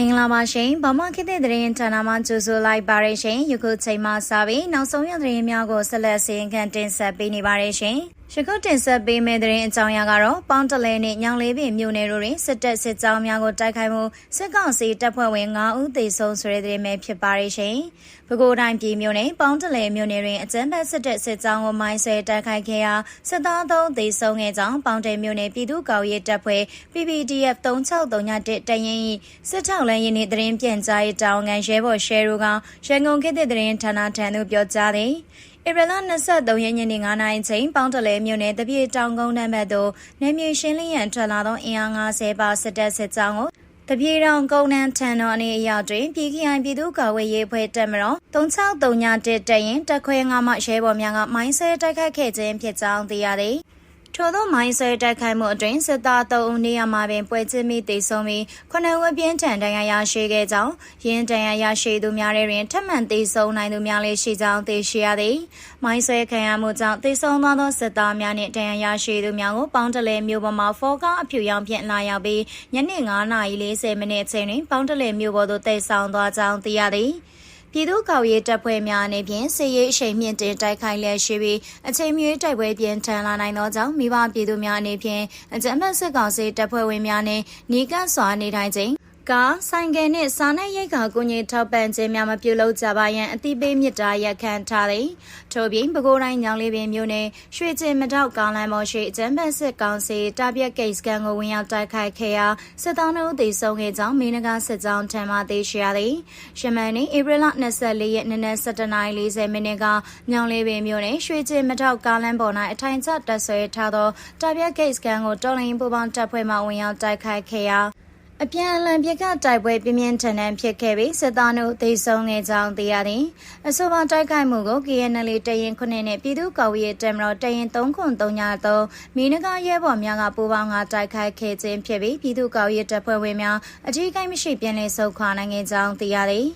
မင်္ဂလာပါရှင်ဗမာခေတ်တဲ့သတင်းဌာနမှကြိုဆိုလိုက်ပါရရှင်ယခုချိန်မှစပြီးနောက်ဆုံးရသတင်းများကိုဆက်လက်စီရင်ခံတင်ဆက်ပေးနေပါရရှင် ယခုတင်ဆက်ပေးမယ့်သတင်းအကြောင်းအရာကတော့ပေါင်းတလဲနဲ့ညောင်လေးပင်မြို့နယ်တို့တွင်စစ်တပ်စစ်ကြောင်းများကိုတိုက်ခိုက်မှုစစ်ကောင်စီတပ်ဖွဲ့ဝင်9ဦးသေဆုံးဆိုတဲ့သတင်းပဲဖြစ်ပါရရှင်ပဲခူးတိုင်းပြည်မြို့နယ်ပေါင်းတလဲမြို့နယ်တွင်အကြမ်းဖက်စစ်တပ်စစ်ကြောင်းကိုမိုင်းဆွဲတိုက်ခိုက်ခဲ့ရာစစ်သားသုံးသေဆုံးခဲ့ကြောင်းပေါင်းတယ်မြို့နယ်ပြည်သူ့ကာကွယ်ရေးတပ်ဖွဲ့ PPDF 3631တရင်၏စစ်ထောက်လန်းရင်းနှင့်သတင်းပြန်ကြားရေးတာဝန်ခံရဲဘော်ရှယ်ရိုကရန်ကုန်ခေတ်သစ်သတင်းဌာနထံသို့ပြောကြားသည်ဧပြီလ23ရက်နေ့9နာရီချိန်ပေါင်းတလဲမြို့နယ်တပြေတောင်ကုန်းတန်းဘက်သို့နေမြေရှင်းလင်းရန်ထွက်လာသောအင်အား90ပါစစ်တပ်စစ်ကြောင်းကိုတပြေတောင်ကုန်းတန်းထံတော်အနေအရောက်တွင်ပြည်ခိုင်ပြည်သူ့ကာကွယ်ရေးဖွဲ့တပ်မတော်3631တရင်တက်ခွဲငါမှရဲဘော်များကမိုင်းဆဲတိုက်ခိုက်ခဲ့ခြင်းဖြစ်ကြောင်းသိရသည် ထို့သောမိုင်းဆွဲတိုက်ခိုက်မှုအတွင်းစစ်သား3ဦးနေရာမှာပင်ပွဲချင်းမိတေဆုံးပြီးခုနှစ်ဦးပြင်းထန်ဒဏ်ရာရရှိခဲ့ကြောင်းရင်းဒဏ်ရာရရှိသူများတွင်ထပ်မံတေဆုံးနိုင်သူများလည်းရှိကြောင်းသိရှိရသည်မိုင်းဆွဲခံရမှုကြောင့်တေဆုံးသွားသောစစ်သားများနှင့်ဒဏ်ရာရရှိသူများကိုပေါင်းတလဲမြို့ပေါ်မှာဖောကားအဖြူရောင်ဖြင့်လာရောက်ပြီးညနေ9:40မိနစ်အချိန်တွင်ပေါင်းတလဲမြို့ပေါ်သို့တိတ်ဆောင်သွားကြောင်းသိရသည် ပြည်သူ့ကောက်ရေးတပ်ဖွဲ့များအနေဖြင့်စစ်ရေးအရှိန်မြင့်တင်တိုက်ခိုက်လျက်ရှိပြီးအချိန်မီတိုက်ပွဲပြင်ထန်လာနိုင်သောကြောင့်မိဘပြည်သူများအနေဖြင့်အကြမ်းဖက်စစ်ကောင်စီတပ်ဖွဲ့ဝင်များနှင့်နီးကပ်စွာနေထိုင်ခြင်း ကဆိုင်ကယ်နှင့်စားနပ်ရိက္ခာကူညီထောက်ပံ့ခြင်းများမပြုလုပ်ကြပါရန်အတိပေးမြစ်တာရက်ခံထားသည်ထို့ပြင်ပဲခူးတိုင်းညောင်လေးပင်မြို့နယ်ရွှေကျင်မတောက်ကားလမ်းပေါ်ရှိအကျန်းဖက်စစ်ကောင်စီတာပြက်ဂိတ်စကန်ကိုဝင်ရောက်တိုက်ခိုက်ခဲ့ရာစစ်သားတို့သေဆုံးခဲ့ကြောင်းမင်းနဂါစစ်ကြောင်းထံမှသိရှိရသည်ရှမန်နေ့ဧပြီလ24ရက်နေ့နက်7:40မိနစ်ကညောင်လေးပင်မြို့နယ်ရွှေကျင်မတောက်ကားလမ်းပေါ်၌အထိုင်ချတပ်ဆွဲထားသောတာပြက်ဂိတ်စကန်ကိုတော်လိုင်းပူပေါင်းတပ်ဖွဲ့မှဝင်ရောက်တိုက်ခိုက်ခဲ့ရာ အပြန်အလှန်ပြစ်ခတ်တိုက်ပွဲပြင်းပြင်းထန်ထန်ဖြစ်ခဲ့ပြီးစစ်သားတို့သေဆုံးခဲ့ကြောင်းသိရသည်အဆိုပါတိုက်ခိုက်မှုကို KNL တရင်ခုနှစ်နဲ့ပြည်သူ့ကာကွယ်ရေးတပ်မတော်တရင်303မီနဂါရဲဘော်များကပူးပေါင်းကတိုက်ခိုက်ခဲ့ခြင်းဖြစ်ပြီးပြည်သူ့ကာကွယ်ရေးတပ်ဖွဲ့ဝင်များအထူးကိမရှိပြန်လည်ဆုတ်ခွာနိုင်ခဲ့ကြောင်းသိရသည်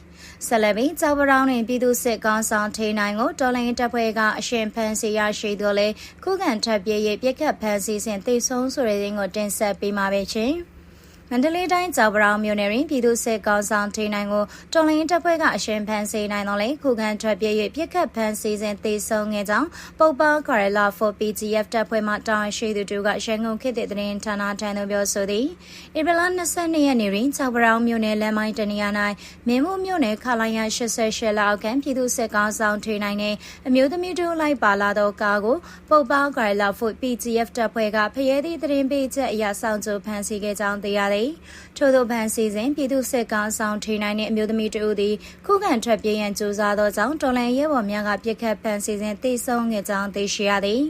ဆက်လက်ပြီးကြောက်ပရောင်းတွင်ပြည်သူစစ်ကောင်းဆောင်ထိနိုင်ကိုတော်လိုင်းတပ်ဖွဲ့ကအရှင်ဖန်စီရရှိတော်လဲခုခံထပ်ပြေး၍ပြက်ခတ်ဖန်စီစဉ်တိတ်ဆုံးဆိုတဲ့ခြင်းကိုတင်ဆက်ပေးမှာပဲချင်း မန္တလေးတိုင်းကြောက်ပရောင်မြို့နယ်တွင်ပြည်သူ့စစ်ကောင်ဆောင်ထိနိုင်ကိုတော်လိုင်းတပ်ဖွဲ့ကအရှင်ဖန်စီနိုင်တော်လဲခုခံထွက်ပြေး၍ပြစ်ခတ်ဖန်စီစဉ်တေဆုံးခဲ့ကြောင်းပုပ္ပကာရလာ for PGF တပ်ဖွဲ့မှတာဝန်ရှိသူတို့ကရန်ကုန်ခေတ်သစ်သတင်းဌာနထံသို့ပြောဆိုသည်ဧပြီလ22ရက်နေ့တွင်ကြောက်ပရောင်မြို့နယ်လမ်းမိုင်းတနေရာ၌မင်းမှုမြို့နယ်ခလိုင်ရ88လောက်ခန့်ပြည်သူ့စစ်ကောင်ဆောင်ထိနိုင်နှင့်အမျိုးသမီးတို့လိုက်ပါလာသောကားကိုပုပ္ပကာရလာ for PGF တပ်ဖွဲ့ကဖရဲသည့်သတင်းပေးချက်အရဆောင်ကြိုဖန်စီခဲ့ကြောင်းသိရသည်သည်ထို့သောဗန်စီစဉ်ပြည်သူစစ်ကောင်ဆောင်ထိနိုင်တဲ့အမျိုးသမီးတို့သည်ခုခံထွက်ပြေးရန်ကြိုးစားသောကြောင့်တော်လန်ရဲဘော်များကပြစ်ခတ်ဖန်စီစဉ်တိဆုံးခဲ့ကြောင်းသိရှိရသည်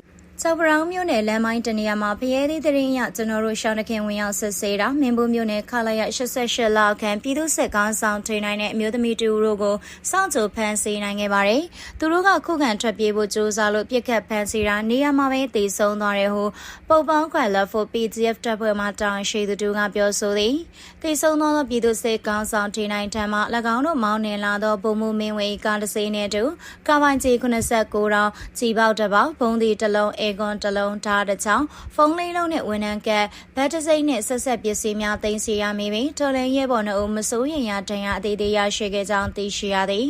ကျောက်ပရောင်မြို့နယ်လမ်းမိုင်းတနေရာမှာဖရဲသည့်တရင်ရကျွန်တော်တို့ရှောင်းတခင်ဝင်ရောက်စစ်ဆေးတာမင်းဘူးမြို့နယ်ခလာရ88လောက်ခန့်ပြည်သူစစ်ကောင်းဆောင်ထိန်နိုင်တဲ့အမျိုးသမီးတူတို့ကိုစောင့်ကြိုဖမ်းဆီးနိုင်ခဲ့ပါတယ်။သူတို့ကခုခံထွက်ပြေးဖို့ကြိုးစားလို့ပြစ်ခတ်ဖမ်းဆီးတာနေရာမှာပဲတည်ဆုံသွားတယ်ဟုပုပ်ပေါင်းခွာလက်ဖို့ PGF တပ်ဖွဲ့မှတောင်းရှိသူတို့ကပြောဆိုသည်။တည်ဆုံသောပြည်သူစစ်ကောင်းဆောင်ထိန်နိုင်ထံမှ၎င်းတို့မောင်းနေလာသောပုံမှုမင်းဝေကားတစ်စီးနဲ့တူကာပိုင်ကြီး89တောင်ကြီးပေါက်တစ်ပေါက်ဘုံဒီတစ်လုံးအေကွန်တစ်လုံးဓာတ်တစ်ချောင်းဖုန်းလေးလုံးနဲ့ဝန်ထမ်းကတ်ဘတ်တစိမ့်နဲ့ဆက်ဆက်ပစ္စည်းများတင်စီရမိပြီးတော်လန်ရဲဘော်နှုတ်မစိုးရင်ရတန်ရအသေးသေးရရှိခဲ့ကြောင်းသိရှိရသည်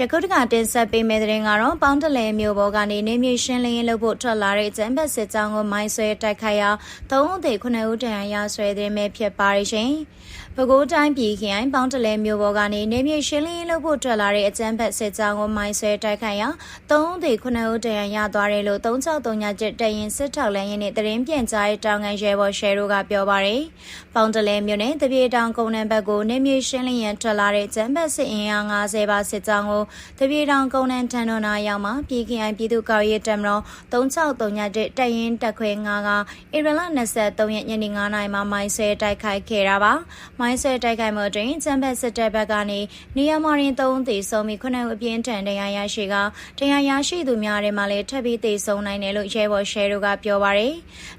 ရခုတကတင်ဆက်ပေးမယ့်တဲ့ရင်ကတော့ပေါင်းတလဲမျိုးပေါ်ကနေနေမြေရှင်းလင်းရေးလုပ်ဖို့ထွက်လာတဲ့ကျန်းဘက်စစ်ကြောင်းကိုမိုင်းဆွဲတိုက်ခိုက်ရာ၃ဦးသေ9ဦးတန်ရာဆွဲတဲ့မဲ့ဖြစ်ပါရှင်။ပဲခူးတိုင်းပြည်ခရိုင်ပေါင်းတလဲမျိုးပေါ်ကနေနေမြေရှင်းလင်းရေးလုပ်ဖို့ထွက်လာတဲ့အကျန်းဘက်စစ်ကြောင်းကိုမိုင်းဆွဲတိုက်ခိုက်ရာ၃ဦးသေ9ဦးတန်ရာရသွားတယ်လို့363ညကျတရင်စစ်ထောက်လန်းရင်းနဲ့တရင်ပြန်ကြားရဲ့တောင်ငံရဲဘော်ရှယ်တို့ကပြောပါရယ်။ပေါင်းတလဲမျိုးနဲ့တပြေတောင်ကုန်းနံဘက်ကိုနေမြေရှင်းလင်းရန်ထွက်လာတဲ့ကျန်းဘက်စစ်အင်အား90ပါစစ်ကြောင်းကိုတပြေတောင်ကုန်းနံထန်တော်နာရောက်မှာပြည်ခရိုင်ပြည်သူ့ကောက်ရေးတပ်မတော်363ညကျတရင်တက်ခွဲ9ကဧပြီလ23ရက်ညနေ9:00နာရီမှာမိုင်းဆွဲတိုက်ခိုက်ခဲ့တာပါ။မိုင်းဆွဲတိုက်ခိုက်မှုတွင်ချမ်ဘက်စစ်တပ်ဘက်ကနေနေရာမာရင်3သေဆုံးပြီး9ဦးအပြင်းထန်တရားရရှိကတရားရရှိသူများထဲမှာလည်းထပ်ပြီးသေဆုံးနိုင်တယ်လို့ရဲဘော်ရှယ်တို့ကပြောပါရယ်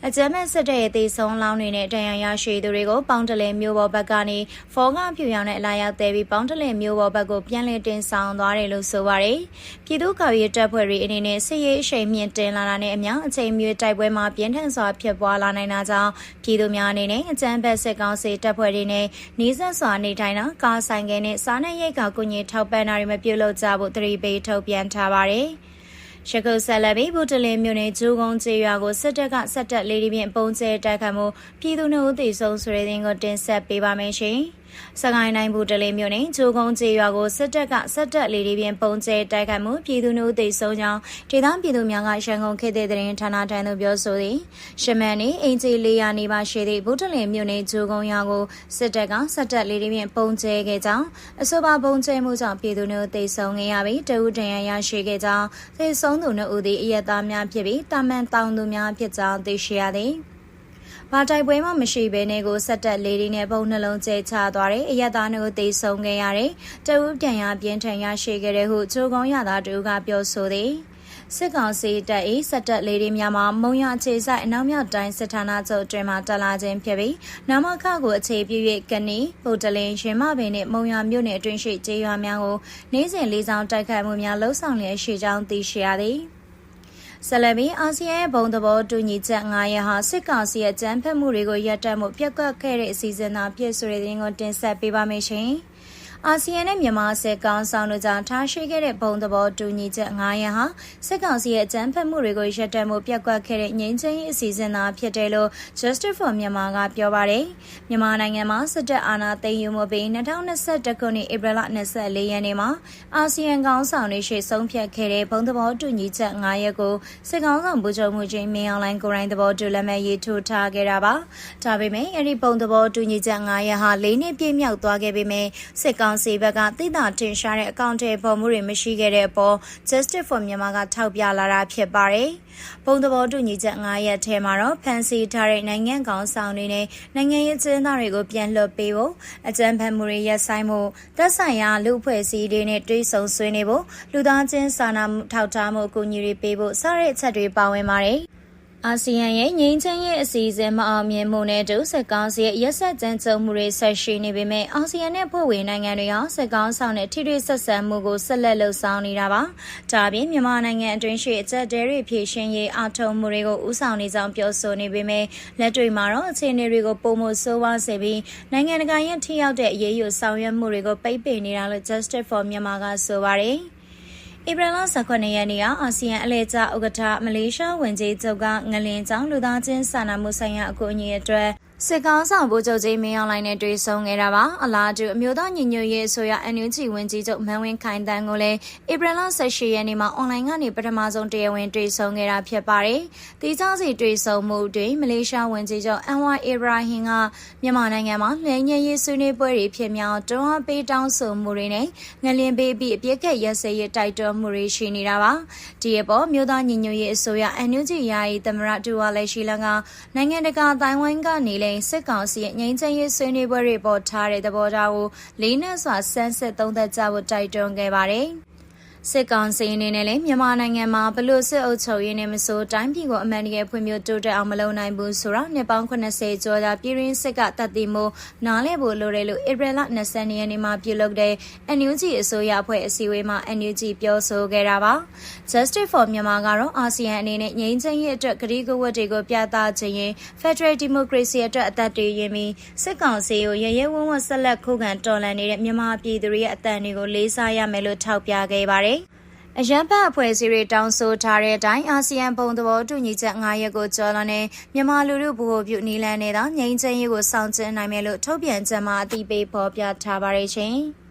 အချမ်ဘက်စစ်တပ်ရဲ့သေဆုံးလောင်းတွေနဲ့တရားရရှိသူတွေကိုပေါင်းတလဲမျိုးပေါ်ဘက်ကနေဖောကဖြူရောင်နဲ့အလာရောက်သေးပြီးပေါင်းတလဲမျိုးပေါ်ဘက်ကိုပြန်လည်တင်ဆောင်သွားသွားတယ်လို့ဆိုပါတယ်။ပြည်သူ့ကာကွယ်ရေးတပ်ဖွဲ့တွေအနေနဲ့စစ်ရေးအရှိန်မြင့်တင်လာတာနဲ့အမျှအချိန်မျိုးတိုက်ပွဲမှာပြင်းထန်စွာဖြစ်ပွားလာနိုင်တာကြောင့်ပြည်သူများအနေနဲ့အကြမ်းဖက်စစ်ကောင်စီတပ်ဖွဲ့တွေနဲ့နှီးစပ်စွာနေထိုင်တာကားဆိုင်ကယ်နဲ့စားနပ်ရိက္ခာကူညီထောက်ပံ့တာတွေမပြုလုပ်ကြဖို့တတိပေးထုတ်ပြန်ထားပါတယ်။ရခုဆက်လက်ပြီးဘူတလင်မြို့နယ်ဂျူကုန်းကျေးရွာကိုစစ်တပ်ကဆက်တက်လေးဒီပြင်ပုံကျဲတိုက်ခတ်မှုပြည်သူနှုတ်သိဆုံးဆိုတဲ့တင်ကိုတင်ဆက်ပေးပါမယ်ရှင်။ စကိုင်းတိုင်းဘူတလင်မြို့နယ်ဂျူကုန်းကျေးရွာကိုစစ်တပ်ကဆက်တက်လေးဒီပြင်ပုံကျဲတိုက်ခတ်မှုပြည်သူနှုတ်သိဆုံးကြောင်းဒေသပြည်သူများကရန်ကုန်ခေတ်တဲ့တင်ဌာနထံသို့ပြောဆိုသည်။ရှမန်နေအင်ဂျီလေးယာနေပါရှိသည့်ဘူတလင်မြို့နယ်ဂျူကုန်းရွာကိုစစ်တပ်ကဆက်တက်လေးဒီပြင်ပုံကျဲခဲ့ကြောင်းအဆိုပါပုံကျဲမှုကြောင့်ပြည်သူနှုတ်သိဆုံးခဲ့ရပြီးတဦးတန်ရရရှိခဲ့ကြောင်းသိဆုံးသူနှုတ်ဦးသည်အယက်သားများဖြစ်ပြီးတာမန်တောင်သူများဖြစ်ကြောင်းသိရှိရသည်။ ဘာတိုက်ပွဲမှမရှိဘဲနဲ့ကိုဆက်တက်လေးတွေနဲ့ပုံနှလုံးကျဲချသွားတယ်အရက်သားတို့တေဆုံးခဲ့ရတယ်တအူးပြန်ရပြင်းထန်ရရှိခဲ့တဲ့ဟုချိုးကုန်းရသားတို့ကပြောဆိုသည်စစ်ကောင်စီတပ်၏စက်တက်လေးတွေများမှာမုံရအခြေဆိုင်အနောက်မြောက်တိုင်းစစ်ဌာနချုပ်အတွင်းမှာတက်လာခြင်းဖြစ်ပြီးနမခကိုအခြေပြု၍ကနီဗုဒ္ဓလင်းရင်မပင်နှင့်မုံရမြို့နယ်အတွင်းရှိကျေးရွာများကိုနေ့စဉ်လေးဆောင်တိုက်ခိုက်မှုများလှုံ့ဆော်လျက်ရှိကြောင်းသိရှိရသည်။ ဆလဘီအာဆီယံဘုံသဘောတူညီချက်9ရက်ဟာစစ်ကောင်စီရဲ့ကြမ်းဖက်မှုတွေကိုရပ်တန့်မှုပြက်ကွက်ခဲ့တဲ့အစီအစဉ်သာဖြစ်ဆိုတဲ့သတင်းကိုတင်ဆက်ပေးပါမယ်ရှင်။ အာဆီယံနဲ့မြန်မာစစ်ကောင်ဆောင်တို့ကြားထားရှိခဲ့တဲ့ဘုံသဘောတူညီချက်9ရပ်ဟာစစ်ကောင်စီရဲ့အကြမ်းဖက်မှုတွေကိုရပ်တန့်မှုပြက်ကွက်ခဲ့တဲ့ငြိမ်းချမ်းရေးအစီအစဉ်သာဖြစ်တယ်လို့ Justice for Myanmar ကပြောပါတယ်။မြန်မာနိုင်ငံမှာစစ်တပ်အာဏာသိမ်းယူမှုပြီး2021ခုနှစ်ဧပြီလ24ရက်နေ့မှာအာဆီယံကောင်ဆောင်တွေရှေ့ဆုံးဖြတ်ခဲ့တဲ့ဘုံသဘောတူညီချက်9ရပ်ကိုစစ်ကောင်ဆောင်ဗိုလ်ချုပ်မှုချင်းမင်းအောင်လှိုင်ကိုရိုင်းသဘောတူလက်မှတ်ရေးထိုးထားခဲ့တာပါ။ဒါပေမဲ့အဲ့ဒီဘုံသဘောတူညီချက်9ရပ်ဟာ၄နှစ်ပြည့်မြောက်သွားခဲ့ပေမဲ့စစ်ကောင်စီဘက်ကသိတာတင်ရှားတဲ့အကောင့်တွေပေါ်မှုတွေမရှိခဲ့တဲ့အပေါ် Justice for Myanmar ကထောက်ပြလာတာဖြစ်ပါတယ်။ဘုံသဘောတူညီချက်9ရက်ထဲမှာတော့ဖန်စီထားတဲ့နိုင်ငံကောင်ဆောင်တွေနဲ့နိုင်ငံရေးကျင်းသားတွေကိုပြန်လွှတ်ပေးဖို့အကြမ်းဖက်မှုတွေရပ်ဆိုင်းမှုသက်ဆိုင်ရာလူအဖွဲ့အစည်းတွေနဲ့တွဲဆုံဆွေးနွေးဖို့လူသားချင်းစာနာမှုထောက်ထားမှုအကူအညီတွေပေးဖို့စတဲ့အချက်တွေပါဝင်ပါတယ်။ အာဆီယံရဲ့ငြိမ်းချမ်းရေးအစီအစဉ်မအောင်မြင်မှုနဲ့တူစစ်ကောင်စီရဲ့ရက်ဆက်ကြမ်းကြုတ်မှုတွေဆက်ရှိနေပေမဲ့အာဆီယံနဲ့ဖွဲ့ဝင်နိုင်ငံတွေဟာစစ်ကောင်ဆောင်တဲ့ထိထိဆက်ဆံမှုကိုဆက်လက်လှုပ်ဆောင်နေတာပါ။ဒါပြင်မြန်မာနိုင်ငံအတွင်းရှိအကြက်တဲတွေဖြည့်ရှင်းရေးအထောက်မှုတွေကိုဥဆောင်နေကြောင်းပြောဆိုနေပေမဲ့လက်တွေ့မှာတော့အခြေအနေတွေကိုပုံမှုဆိုးဝါးစေပြီးနိုင်ငံတကာရဲ့ထိရောက်တဲ့အရေးယူဆောင်ရွက်မှုတွေကိုပိတ်ပင်နေတာလို့ Justice for Myanmar ကဆိုပါတယ်။ ဧပြီလ18ရက်နေ့ကအာဆီယံအလဲကျဥက္ကဋ္ဌမလေးရှားဝန်ကြီးချုပ်ကငလင်ကျောင်းလူသားချင်းစာနာမှုဆိုင်ရာအကူအညီအတွက် စစ်ကောင်ဆောင်ဗိုလ်ချုပ်ကြီးမင်းအောင်လှိုင်နဲ့တွေ့ဆုံခဲ့တာပါအလားတူအမျိုးသားညီညွတ်ရေးအစိုးရ NUG ဝန်ကြီးချုပ်မန်ဝင်းခိုင်တန်းကိုလည်းဧပြီလ18ရက်နေ့မှာအွန်လိုင်းကနေပထမဆုံးတရားဝင်တွေ့ဆုံခဲ့တာဖြစ်ပါတယ်။ဒီကြောင့်စီတွေ့ဆုံမှုတွင်မလေးရှားဝန်ကြီးချုပ်အန်ဝါအီဘရာဟင်ကမြန်မာနိုင်ငံမှာလျှင်ညရေးဆွေးနွေးပွဲတွေဖြစ်မြောက်တွန်းအားပေးတောင်းဆိုမှုတွေနဲ့ငလင်ပေးပြီးအပြစ်ကက်ရက်စဲရတိုက်တွန်းမှုတွေရှိနေတာပါ။ဒီအပေါ်မြို့သားညီညွတ်ရေးအစိုးရ NUG ယာယီသမရတူဝါလည်းရှိလန်ကနိုင်ငံတကာတိုင်းဝိုင်းကနေလည်းစစ်ကောင်စီရဲ့ငြိမ်းချမ်းရေးဆွေးနွေးပွဲတွေပေါ်ထားတဲ့သဘောထားကိုလေးနက်စွာစမ်းစစ်သုံးသပ်ကြဖို့တိုက်တွန်းခဲ့ပါတယ်။ စစ်ကောင်စီအနေနဲ့လည်းမြန်မာနိုင်ငံမှာဘလို့စစ်အုပ်ချုပ်ရေးနဲ့မဆိုတိုင်းပြည်ကိုအမှန်တကယ်ဖွံ့ဖြိုးတိုးတက်အောင်မလုပ်နိုင်ဘူးဆိုတော့နှစ်ပေါင်း80ကျော်ကြာပြည်ရင်းစစ်ကတတ်သိမှုနားလည်ဖို့လိုတယ်လို့ဧပြီလ20ရက်နေ့မှာပြုလုပ်တဲ့ NUG အစိုးရအဖွဲ့အစည်းအဝေးမှာ NUG ပြောဆိုခဲ့တာပါ Justice for Myanmar ကတော့အာဆီယံအနေနဲ့ငြိမ်းချမ်းရေးအတွက်ကတိကဝတ်တွေကိုပြသခြင်းရင် Federal Democracy အတွက်အသက်တွေရင်းပြီးစစ်ကောင်စီကိုရရဲဝုန်းဝဆက်လက်ခုခံတော်လှန်နေတဲ့မြန်မာပြည်သူတွေရဲ့အသက်တွေကိုလေးစားရမယ်လို့ထောက်ပြခဲ့ပါတယ် အရန်ဘတ်အဖွဲ့အစည်းတွေတောင်းဆိုထားတဲ့အတိုင်းအာဆီယံပုံသဘောတူညီချက်9ရက်ကိုကျော်လွန်နေမြန်မာလူထုဗဟိုပြုနီလန်နဲ့သာငြိမ်းချမ်းရေးကိုဆောင်ကျဉ်နိုင်မယ်လို့ထုတ်ပြန်ချက်မှာအတိပေးဖော်ပြထားပါတယ်ရှင်။